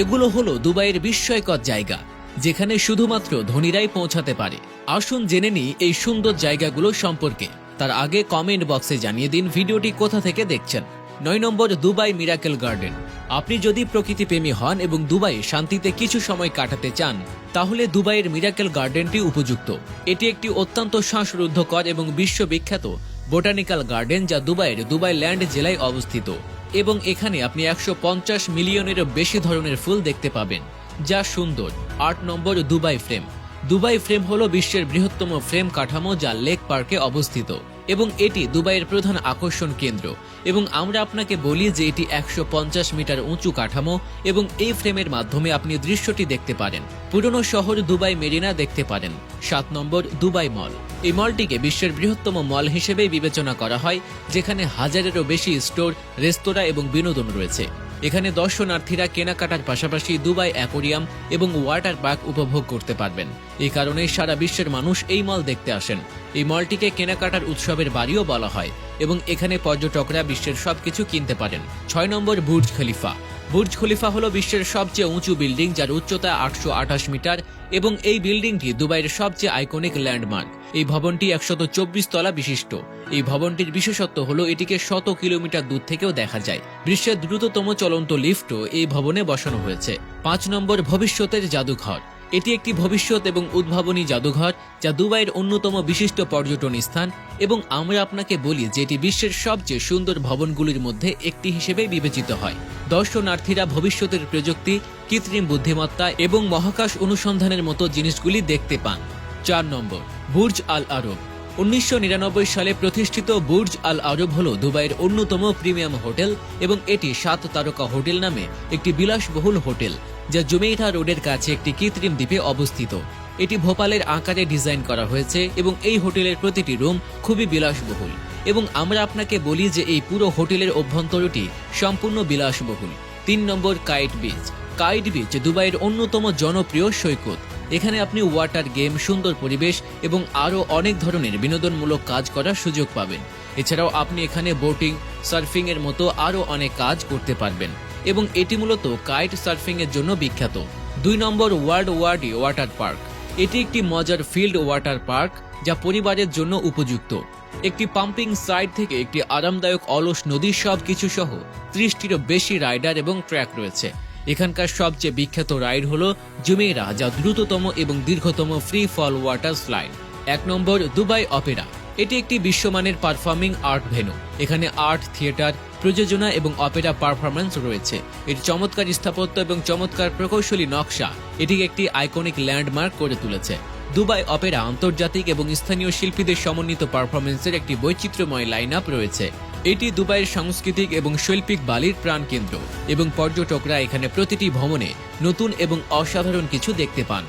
এগুলো হলো দুবাইয়ের বিস্ময়কর জায়গা, যেখানে শুধুমাত্র ধনীরাই পৌঁছাতে পারে। আসুন জেনে নিই এই সুন্দর জায়গাগুলো সম্পর্কে। তার আগে কমেন্ট বক্সে জানিয়ে দিন ভিডিওটি কোথা থেকে দেখছেন। নয় নম্বর, দুবাই মিরাকেল গার্ডেন। আপনি যদি প্রকৃতিপ্রেমী হন এবং দুবাই শান্তিতে কিছু সময় কাটাতে চান, তাহলে দুবাইয়ের মিরাকেল গার্ডেনটি উপযুক্ত। এটি একটি অত্যন্ত শ্বাসরুদ্ধকর এবং বিশ্ববিখ্যাত বোটানিক্যাল গার্ডেন যা দুবাইয়ের দুবাই ল্যান্ড জেলায় অবস্থিত। এবং এখানে আপনি একশো পঞ্চাশ মিলিয়নেরও বেশি ধরনের ফুল দেখতে পাবেন, যা সুন্দর। আট নম্বর দুবাই ফ্রেম। দুবাই ফ্রেম হলো বিশ্বের বৃহত্তম ফ্রেম কাঠামো যা লেক পার্কে অবস্থিত। এবং এটি দুবাইয়ের প্রধান আকর্ষণ কেন্দ্র। এবং আমরা আপনাকে বলি যে এটি একশো পঞ্চাশ মিটার উঁচু কাঠামো এবং এই ফ্রেমের মাধ্যমে আপনি দৃশ্যটি দেখতে পারেন। পুরনো শহর দুবাই মেরিনা দেখতে পারেন। সাত নম্বর দুবাই মল। এই মলটিকে বিশ্বের বৃহত্তম মল হিসেবে বিবেচনা করা হয়, যেখানে হাজারেরও বেশি স্টোর, রেস্তোরাঁ এবং বিনোদন রয়েছে। এখানে দর্শনার্থীরা কেনাকাটার পাশাপাশি দুবাই অ্যাকোরিয়াম এবং ওয়াটার পার্ক উপভোগ করতে পারবেন। এই কারণে সারা বিশ্বের মানুষ এই মল দেখতে আসেন। এই মলটিকে কেনাকাটার উৎসবের বাড়িও বলা হয় এবং এখানে পর্যটকরা বিশ্বের সবকিছু কিনতে পারেন। ছয় নম্বর বুর্জ খলিফা। বুর্জ খলিফা হলো বিশ্বের সবচেয়ে উঁচু বিল্ডিং যার উচ্চতা আটশো আঠাশ মিটার এবং এই বিল্ডিংটি দুবাইয়ের সবচেয়ে আইকনিক ল্যান্ডমার্ক। এই ভবনটি একশত চব্বিশ তলা বিশিষ্ট। এই ভবনটির বিশেষত্ব হলো এটিকে শত কিলোমিটার দূর থেকেও দেখা যায়। বিশ্বের দ্রুততম চলন্ত লিফটও এই ভবনে বসানো হয়েছে। পাঁচ নম্বর ভবিষ্যতের জাদুঘর। এটি একটি ভবিষ্যৎ এবং উদ্ভাবনী জাদুঘর, যা দুবাইয়ের অন্যতম বিশিষ্ট পর্যটন স্থান এবং আমরা আপনাকে বলি যে এটি বিশ্বের সবচেয়ে সুন্দর ভবনগুলির মধ্যে একটি হিসেবে বিবেচিত হয়। দর্শনার্থীরা ভবিষ্যতের প্রযুক্তি, কৃত্রিম বুদ্ধিমত্তা এবং মহাকাশ অনুসন্ধানের মতো জিনিসগুলি দেখতে পান। চার নম্বর, বুর্জ আল আরব। উনিশশো নিরানব্বই সালে প্রতিষ্ঠিত বুর্জ আল আরব হল দুবাইয়ের অন্যতম প্রিমিয়াম হোটেল এবং এটি সাত তারকা হোটেল নামে একটি বিলাসবহুল হোটেল। যা জুমেইঠা রোডের কাছে একটি কৃত্রিম দ্বীপে অবস্থিত। এটি ভোপালের আকারে ডিজাইন করা হয়েছে এবং এই হোটেলের প্রতিটি রুম খুবই বিলাসবহুল। এবং আমরা আপনাকে বলি যে এই পুরো হোটেলের অভ্যন্তরটি সম্পূর্ণ বিলাসবহুল। তিন নম্বর কাইট বিচ কাইট বিচ দুবাইয়ের অন্যতম জনপ্রিয় সৈকত। এখানে আপনি ওয়াটার গেম, সুন্দর পরিবেশ এবং আরও অনেক ধরনের বিনোদনমূলক কাজ করার সুযোগ পাবেন। এছাড়াও আপনি এখানে বোটিং, সার্ফিংয়ের মতো আরও অনেক কাজ করতে পারবেন। এবং এটি মূলত কাইট সার্ফিং এর জন্য বিখ্যাত। দুই নম্বর ওয়ার্ল্ড ওয়ার্ডি ওয়াটার পার্ক। এটি একটি মজার ফিল্ড ওয়াটার পার্ক যা পরিবারের জন্য উপযুক্ত। একটি পাম্পিং সাইড থেকে একটি আরামদায়ক অলস নদীর সব কিছু সহ ত্রিশটিরও বেশি রাইডার এবং ট্র্যাক রয়েছে। এখানকার সবচেয়ে বিখ্যাত রাইড হল জুমেরা যা দ্রুততম এবং দীর্ঘতম ফ্রি ফল ওয়াটার স্লাইড। এক নম্বর দুবাই অপেরা। এটি একটি বিশ্বমানের পারফর্মিং আর্ট ভেনু এখানে আর্ট, থিয়েটার প্রযোজনা এবং অপেরা পারফরম্যান্স রয়েছে। এটি চমৎকার স্থাপত্য এবং চমৎকার প্রকৌশলী নকশা এটিকে একটি আইকনিক ল্যান্ডমার্ক করে তুলেছে। দুবাই অপেরা আন্তর্জাতিক এবং স্থানীয় শিল্পীদের সমন্বিত পারফরমেন্সের একটি বৈচিত্র্যময় লাইন আপ রয়েছে। এটি দুবাইয়ের সাংস্কৃতিক এবং শৈল্পিক বালির প্রাণকেন্দ্র এবং পর্যটকরা এখানে প্রতিটি ভ্রমণে নতুন এবং অসাধারণ কিছু দেখতে পান।